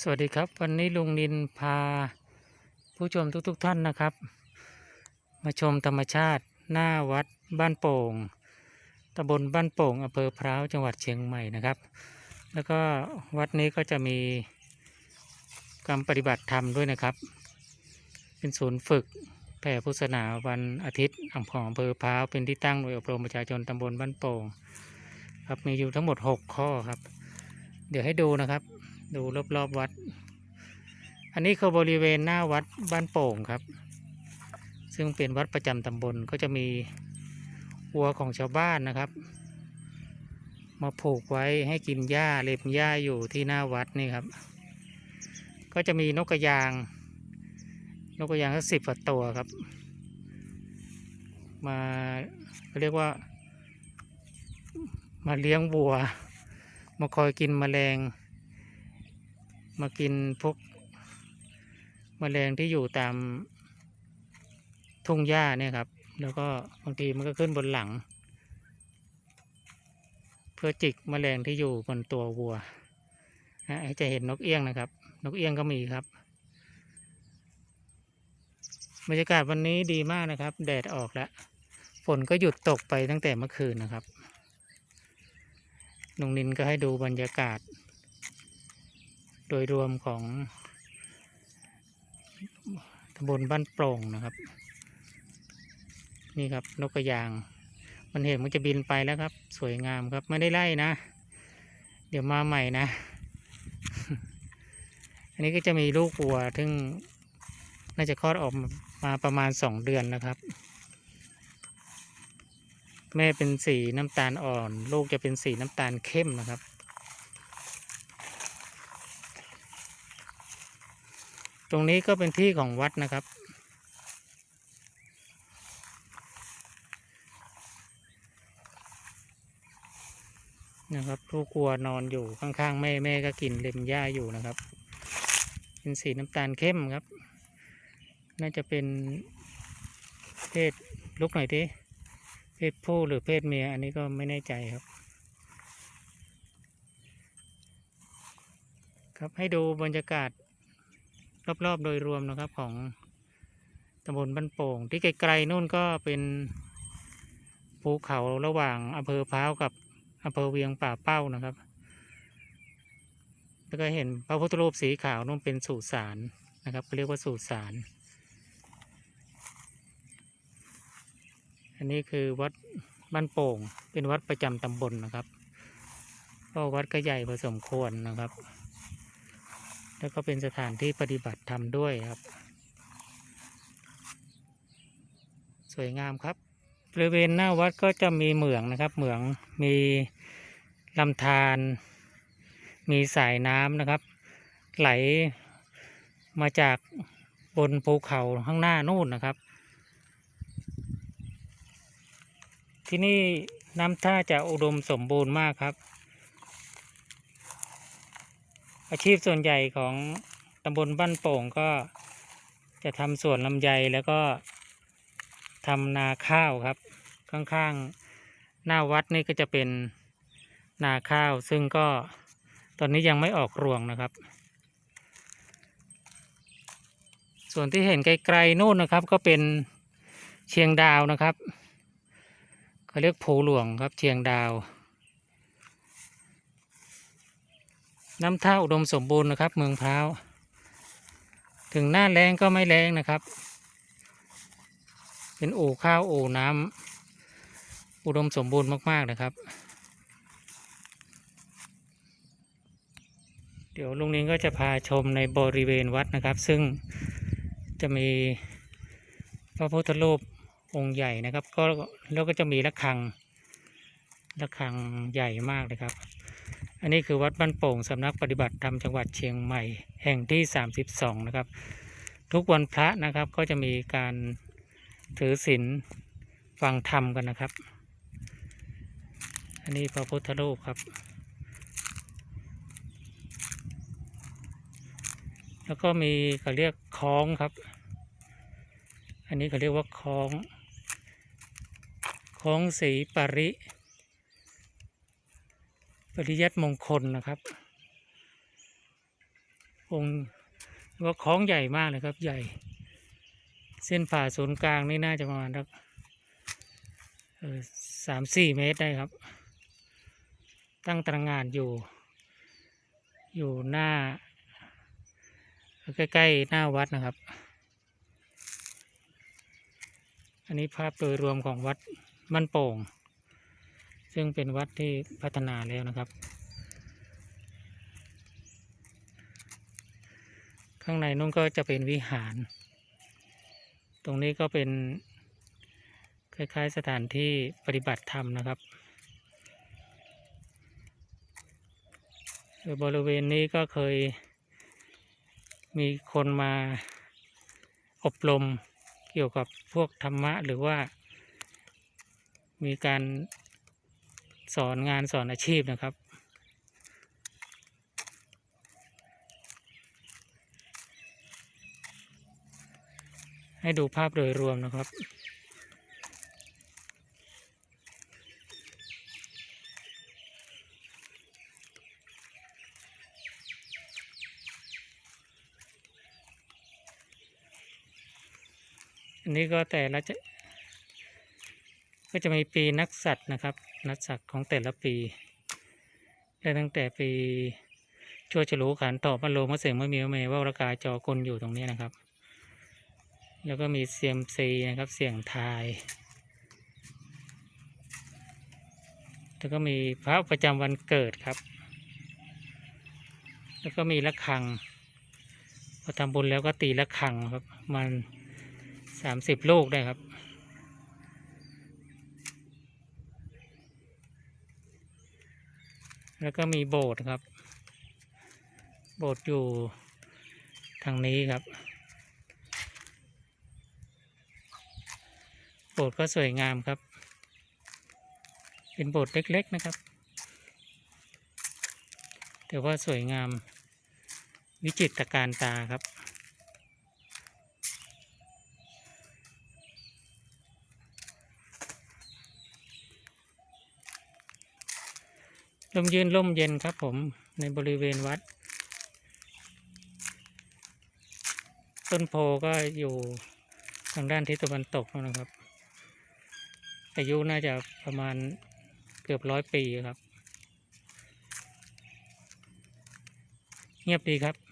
สวัสดีครับ วันนี้ลุงนินพาผู้ชมทุกๆทท่านนะครับ มาชมธรรมชาติหน้าวัดบ้านโป่งตำบลบ้านโป่งอำเภอพร้าวจังหวัดเชียงใหม่นะครับ แล้วก็วัดนี้ก็จะมีการปฏิบัติธรรมด้วยนะครับ เป็นศูนย์ฝึกแผ่พุทธศาสนาวันอาทิตย์อำเภออำเภอพร้าวเป็นที่ตั้งโดยอบรมประชาชนตำบลบ้านโป่งครับมีอยู่ทั้งหมด 6 ข้อครับ เดี๋ยวให้ดูนะครับ ดูรอบๆวัด อันนี้คือบริเวณหน้าวัดบ้านโป่งครับ ซึ่งเป็นวัดประจำตำบลก็จะมีวัวของชาวบ้านนะครับ มาผูกไว้ให้กินหญ้าเล็บหญ้าอยู่ที่หน้าวัดนี่ครับ ก็จะมีนกกระยาง นกกระยางสักสิบกว่าตัวครับ มาเรียกว่า มาเลี้ยงวัว มาคอยกินแมลง มากินพวกแมลงที่อยู่ตามทุ่งหญ้าเนี่ยครับ แล้วก็บางทีมันก็ขึ้นบนหลัง เพื่อจิกแมลงที่อยู่บนตัววัวนะให้จะเห็นนกเอี้ยงนะครับ นกเอี้ยงก็มีครับบรรยากาศวันนี้ดีมากนะครับ แดดออกแล้วฝนก็หยุดตกไปตั้งแต่เมื่อคืนนะครับลุงนินก็ให้ดูบรรยากาศ โดยรวมของตำบลบ้านโปร่งนะครับ นี่ครับนกกระยาง มันเห็นมันจะบินไปแล้วครับ สวยงามครับไม่ได้ไล่นะ เดี๋ยวมาใหม่นะ อันนี้ก็จะมีลูกวัวซึ่งน่าจะคลอดออกมาประมาณสองเดือนนะครับ แม่เป็นสีน้ำตาลอ่อน ลูกจะเป็นสีน้ำตาลเข้มนะครับ ตรงนี้ก็เป็นที่ของวัดนะครับ นะครับลูกวัวนอนอยู่ข้างๆแม่แม่ก็กินเล็มหญ้าอยู่นะครับ เป็นสีน้ำตาลเข้มครับ น่าจะเป็นเพศลุกหน่อยดิเพศผู้หรือเพศเมีย อันนี้ก็ไม่แน่ใจครับครับให้ดูบรรยากาศ รอบๆ โดยรวมนะครับของตำบลบ้านโป่ง ที่ไกลๆนู่นก็เป็นภูเขาระหว่างอำเภอพร้าวกับอำเภอเวียงป่าเป้านะครับ แล้วก็เห็นพระพุทธรูปสีขาวนู่นเป็นสุสานนะครับเรียกว่าสุสาน อันนี้คือวัดบ้านโป่ง เป็นวัดประจำตำบลนะครับก็วัดก็ใหญ่พอสมควรนะครับ แล้วก็เป็นสถานที่ปฏิบัติธรรมด้วยครับ สวยงามครับ บริเวณหน้าวัดก็จะมีเหมืองนะครับ เหมืองมีลำธารมีสายน้ำนะครับ ไหลมาจากบนภูเขาข้างหน้านู่นนะครับ ที่นี่น้ำท่าจะอุดมสมบูรณ์มากครับ อาชีพส่วนใหญ่ของตำบลบ้านโป่งก็จะทำสวนลำไยแล้วก็ทำนาข้าวครับ ข้างๆ หน้าวัดนี่ก็จะเป็นนาข้าว ซึ่งก็ตอนนี้ยังไม่ออกรวงนะครับ ส่วนที่เห็นไกลๆนู่นนะครับก็เป็นเชียงดาวนะครับเขาเรียกภูหลวงครับเชียงดาว น้ำท่าอุดมสมบูรณ์นะครับ เมืองพร้าว ถึงหน้าแรงก็ไม่แรงนะครับ เป็นอู่ข้าวอู่น้ำอุดมสมบูรณ์มากๆนะครับ เดี๋ยวลุงนิงก็จะพาชมในบริเวณวัดนะครับ ซึ่งจะมีพระพุทธรูปองค์ใหญ่นะครับ ก็แล้วก็จะมีระฆังระฆังใหญ่มากเลยครับ อันนี้คือวัดบ้านโป่งสำนักปฏิบัติธรรมจังหวัดเชียงใหม่แห่งที่ 32 นะครับ ทุกวันพระนะครับก็จะมีการถือศีลฟังธรรมกันนะครับ อันนี้พระพุทธรูปครับ แล้วก็มีเขาเรียกคล้องครับ อันนี้เขาเรียกว่าคล้องคล้องสีปริ ปริยัติมงคลนะครับ องค์ว่าคล้องใหญ่มากเลยครับ ใหญ่ เส้นผ่าศูนย์กลางนี่น่าจะประมาณสักสามสี่เมตรได้ครับ ตั้งตระหงานอยู่ อยู่หน้า ใกล้ ๆ หน้าวัดนะครับ อันนี้ภาพโดยรวมของวัดบ้านโป่ง ซึ่งเป็นวัดที่พัฒนาแล้วนะครับ ข้างในนู้นก็จะเป็นวิหาร ตรงนี้ก็เป็นคล้ายๆสถานที่ปฏิบัติธรรมนะครับโดยบริเวณนี้ก็เคยมีคนมาอบรมเกี่ยวกับพวกธรรมะ หรือว่ามีการ สอนงานสอนอาชีพนะครับ ให้ดูภาพโดยรวมนะครับอันนี้ก็แต่ละจ ก็จะมีปีนักสัตว์นะครับ นักสัตว์ของแต่ละปีได้ตั้งแต่ปีชั่วฉลูขันตอบมะโลมะเสงมะเมียวเมว่ารากาจอกลอยู่ตรงนี้นะครับ แล้วก็มีเซียมซีนะครับเสียงทาย แล้วก็มีพระประจำวันเกิดครับ แล้วก็มีระฆังพอทำบุญแล้วก็ตีระฆังครับ มันสามสิบลูกได้ครับ แล้วก็มีโบสถ์ครับ โบสถ์อยู่ทางนี้ครับ โบสถ์ก็สวยงามครับ เป็นโบสถ์เล็ก ๆ นะครับ แต่ว่าสวยงามวิจิตรการตาครับ ลมยืนล่มเย็นครับผมในบริเวณวัด ต้นโพก็อยู่ทางด้านทิศตะวันตกนะครับ อายุน่าจะประมาณเกือบร้อยปีครับ เงียบดีครับ